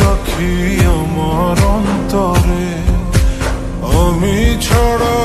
রাখি আমার অন্তরে। আমি ছড়া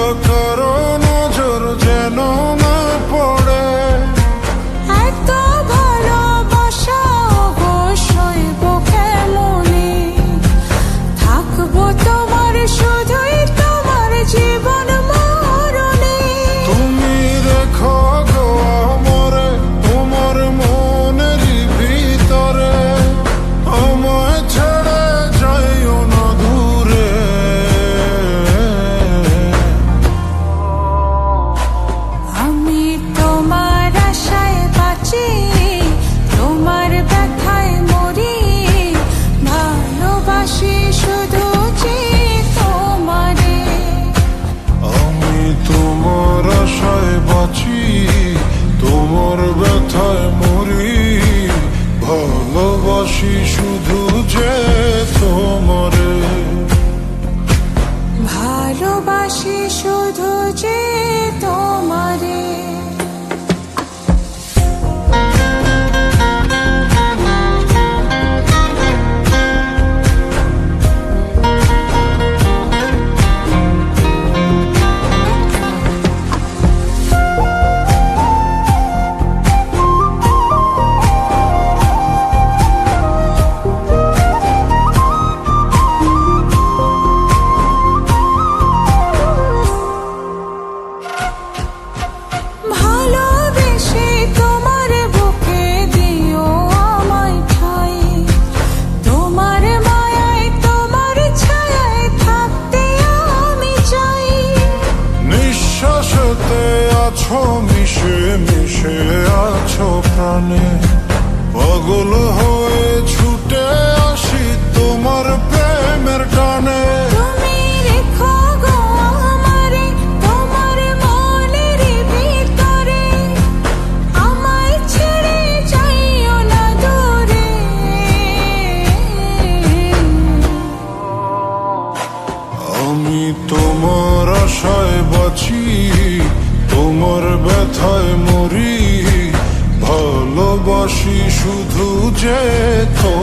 আছো মিশে মিশে আছো প্রাণে। পাগল হয়ে তোমার ব্যথায় মরি ভালোবাসি শুধু যে তো